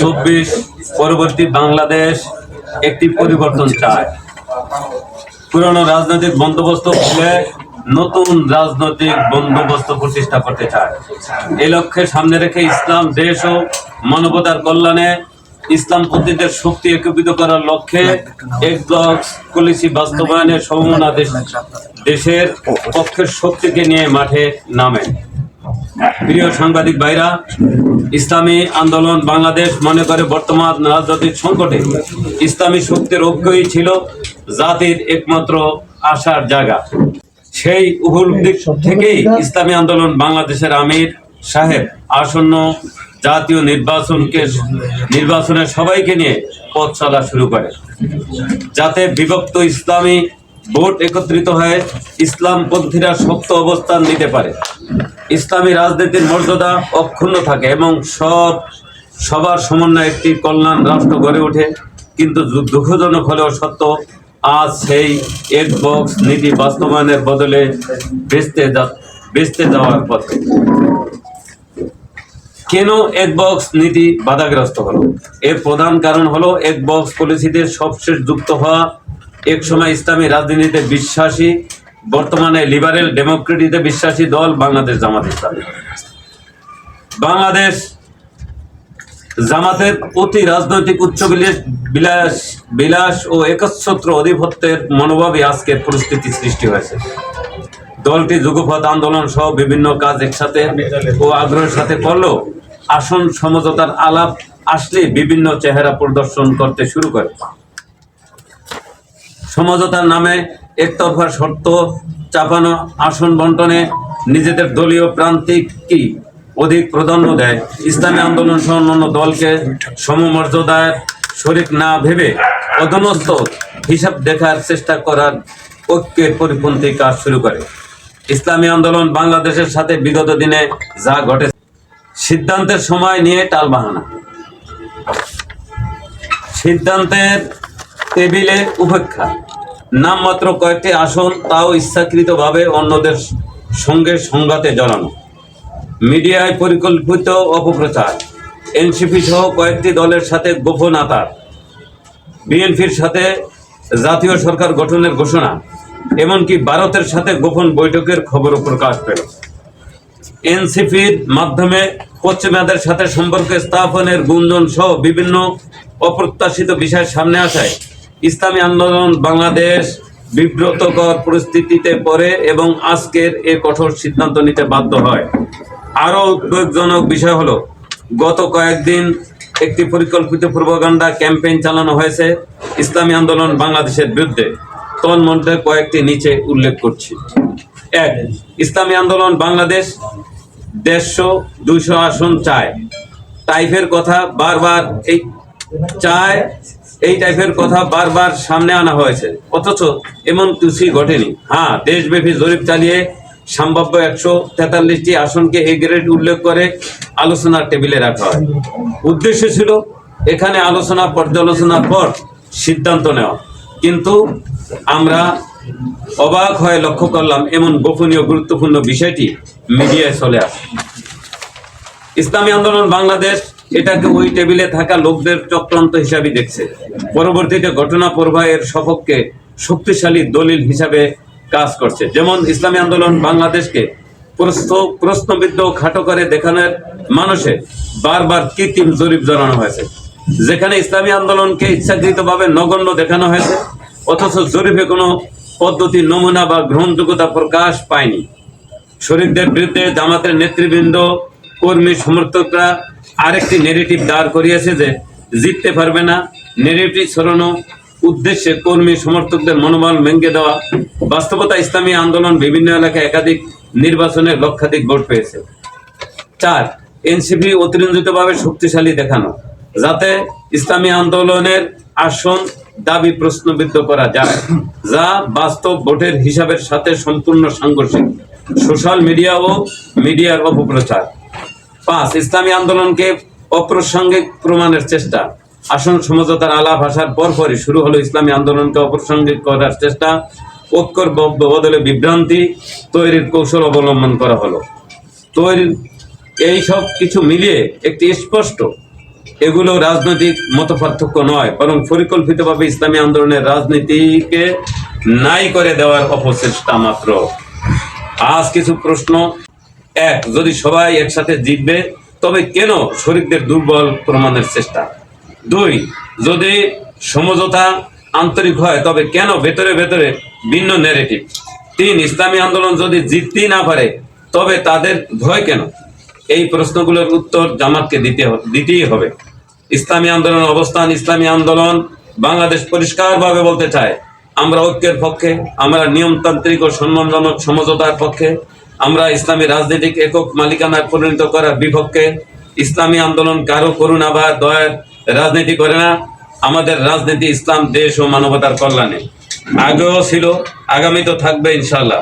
চব্বিশ, পরবর্তী বাংলাদেশ একটি পরিবর্তন চায়। পুরনো রাজনৈতিক বন্দোবস্ত খুলে নতুন রাজনৈতিক বন্দোবস্ত প্রতিষ্ঠা করতে চায়। এই লক্ষ্যে সামনে রেখে ইসলাম, দেশ ও মানবতার কল্যাণে ইসলামপন্থীদের শক্তি একীভূত করার লক্ষ্যে এক ব্লক পলিসি বাস্তবায়নের দেশ দেশের পক্ষের শক্তিকে নিয়ে মাঠে নামে। প্রিয় সাংবাদিক ভাইরা, ইসলামী আন্দোলন বাংলাদেশ মনে করে বর্তমান রাজনৈতিক সংকটে। ইসলামী শক্তির ঐক্যই ছিল জাতির একমাত্র আশার জায়গা। সেই উপলব্ধি থেকেই ইসলামী আন্দোলন বাংলাদেশের আমির সাহেব আসন্ন জাতীয় নির্বাচনকে, নির্বাচনে সবাইকে নিয়ে পথ চলা শুরু করে। যাতে বিভক্ত ইসলামী ভোট একত্রিত হয়ে ইসলামপন্থীরা শক্ত অবস্থান নিতে পারে। ইসলামী রাজনীতির মর্যাদা অক্ষুণ্ণ থাকে এবং সব, সবার সমন্বয়ে একটি কল্যাণ রাষ্ট্র গড়ে ওঠে। কিন্তু দুঃখজনক হলেও সত্য, আজ সেই এক বক্স নীতি বাস্তবায়নের বদলে বেচতে বেচতে যাওয়ার পথে। কেন এক বক্স নীতি বাধাগ্রস্ত হলো? এর প্রধান কারণ হলো এক বক্স পলিসিতে সবশেষ যুক্ত হওয়া। এক সময় ইসলামী রাজনীতিতে বিশ্বাসী বর্তমানে লিবারেল ডেমোক্রেটিতে বিশ্বাসী দল বাংলাদেশ জামাত ইসলামী। বাংলাদেশ জামাতের অতি রাজনৈতিক উচ্চ বিলাস বিলাস ও একচ্ছত্র অধিপত্যের মনোভাবই আজকের পরিস্থিতি সৃষ্টি হয়েছে। দলটি যুগপথ আন্দোলন সহ বিভিন্ন কাজ একসাথে ও আগ্রহের সাথে করলেও আসন সমঝোতার আলাপ আসলে বিভিন্ন চেহারা প্রদর্শন করতে শুরু করে। সমঝোতার নামে একতরফা শর্ত চাপানো আসন বন্টনে নিজেদের দলীয় প্রান্তিক কি অধিক প্রাধান্য দেয়? ইসলামী আন্দোলন সহ অন্যান্য দলকে সমমর্যাদার শরিক না ভেবে অধনস্থ হিসাব দেখার চেষ্টা করার ঐক্যের পরিপন্থী কাজ শুরু করে। ইসলামী আন্দোলন বাংলাদেশের সাথে বিগত দিনে যা ঘটে সিদ্ধান্তের সময় নিয়ে টালবাহানা। সিদ্ধান্তের টেবিলে উপেক্ষা। নামমাত্র কয়েকটি আসন তাও ইচ্ছাকৃতভাবে অন্যদের সঙ্গে সংঘাতে জড়ানো। মিডিয়ায় পরিকল্পিত অপপ্রচার। এনসিপি সহ কয়েকটি দলের সাথে গোপন আতার। বিএনপির সাথে জাতীয় সরকার গঠনের ঘোষণা, এমনকি ভারতের সাথে গোপন বৈঠকের খবরও প্রকাশ পেল। এনসিপির মাধ্যমে পশ্চিমাদের সাথে সম্পর্ক স্থাপনের গুঞ্জন সহ বিভিন্ন অপ্রত্যাশিত বিষয় সামনে আসায় ইসলামী আন্দোলন বাংলাদেশ বিব্রতকর পরিস্থিতিতে পড়ে এবং আজকের এ কঠোর সিদ্ধান্ত নিতে বাধ্য হয়। আরও উদ্বেগজনক বিষয় হলো, গত কয়েকদিন একটি পরিকল্পিত পূর্বগান্ডা ক্যাম্পেইন চালানো হয়েছে ইসলামী আন্দোলন বাংলাদেশের বিরুদ্ধে। তন্মধ্যে কয়েকটি নিচে উল্লেখ করছি। এক, ইসলামী আন্দোলন বাংলাদেশ দেড়শো দুইশো আসন চায়। টাইপের কথা বারবার এই চায় এই টাইপের কথা বারবার সামনে আনা হয়েছে। অথচ এমন কিছুই ঘটেনি। হ্যাঁ দেশব্যাপী জরিপ চালিয়ে সম্ভাব্য একশো তেতাল্লিশটি আসনকে এই গ্রেড উল্লেখ করে আলোচনার টেবিলে রাখা হয়। উদ্দেশ্য ছিল এখানে আলোচনা, পর্যালোচনার পর সিদ্ধান্ত নেওয়া। কিন্তু আমরা অবাক হয়ে লক্ষ্য করলাম, এমন গোপনীয় গুরুত্বপূর্ণ বিষয়টি মিডিয়ায় চলে আসে। ইসলামী আন্দোলন বাংলাদেশ এটাকে ওই টেবিলে থাকা লোকদের চক্রান্ত হিসাবে দেখছে। পরবর্তীতে ঘটনা প্রবাহের সপক্ষে শক্তিশালী দলিল হিসাবে কাজ করছে। যেমন ইসলামী আন্দোলন বাংলাদেশকে প্রশ্ন প্রশ্নবিদ্ধ খাটো করে দেখানোর মানুষে বারবার কৃত্রিম জরিপ জানানো হয়েছে। যেখানে ইসলামী আন্দোলনকে ইচ্ছাকৃতভাবে নগণ্য দেখানো হয়েছে, অথচ জরিপে কোনো পদ্ধতি, নমুনা বা গ্রহণযোগ্যতা প্রকাশ পায়নি। শরীরদের বিরুদ্ধে জামাতের নেতৃবৃন্দ, কর্মী, সমর্থকরা আরেকটি নেগেটিভ দাঁড় করিয়েছে যে জিততে পারবে না। নেগেটিভ ছড়ানো, উদ্দেশ্যে কর্মী, সমর্থকদের মনোবল ভেঙে দেওয়া, বাস্তবতা, ইসলামী আন্দোলন, বিভিন্ন এলাকায় একাধিক নির্বাচনে লক্ষাধিক ভোট পেয়েছে। চার, এনসিপি অতিরঞ্জিতভাবে শক্তিশালী দেখানো, যাতে ইসলামী আন্দোলনের আসন দাবি প্রশ্নবিদ্ধ করা যায়, যা বাস্তব ভোটের হিসাবের সাথে সম্পূর্ণ সাংঘর্ষিক। সোশ্যাল মিডিয়া ও মিডিয়ার অপপ্রচার। পাঁচ, ইসলামী আন্দোলনকে অপ্রাসঙ্গিক প্রমাণের চেষ্টা। আসন সমঝোতার আলাপ আসার পরপরই শুরু হলো ইসলামী আন্দোলনকে অপ্রাসঙ্গিক করার চেষ্টা। ঐক্যর বদলে বিভ্রান্তি তৈরির কৌশল অবলম্বন করা হলো। তৈরি এই সব কিছু মিলিয়ে একটি স্পষ্ট, এগুলো রাজনৈতিক মতপার্থক্য নয়, বরং পরিকল্পিতভাবে ইসলামী আন্দোলনের রাজনীতিকে নাই করে দেওয়ার অপচেষ্টা মাত্র। আজ কিছু প্রশ্ন। এক। যদি সবাই একসাথে জিতবে, তবে কেন শরীরদের দুর্বল প্রমাণের চেষ্টা? দুই, যদি সমঝোতা আন্তরিক হয়, তবে কেন ভেতরে ভেতরে ভিন্ন ন্যারেটিভ তিন, ইসলামী আন্দোলন যদি জিততেই না পারে, তবে তাদের ভয় কেন? এই প্রশ্নগুলোর উত্তর জামাতকে দিতে দিতেই হবে। ইসলামী আন্দোলন অবস্থান, ইসলামী আন্দোলন বাংলাদেশ পরিষ্কারভাবে বলতে চায়, আমরা ঐক্যের পক্ষে, আমরা নিয়মতান্ত্রিক ও সম্মানজনক সমঝোতার পক্ষে আমরা ইসলামী রাজনৈতিক একক মালিকানায় পরিণত করার বিপক্ষে ইসলামী আন্দোলন কারও করুণা বা দয়ার রাজনীতি করে না। আমাদের রাজনীতি ইসলাম, দেশ ও মানবতার কল্যাণে। আগেও ছিল, আগামী তো থাকবে ইনশাল্লাহ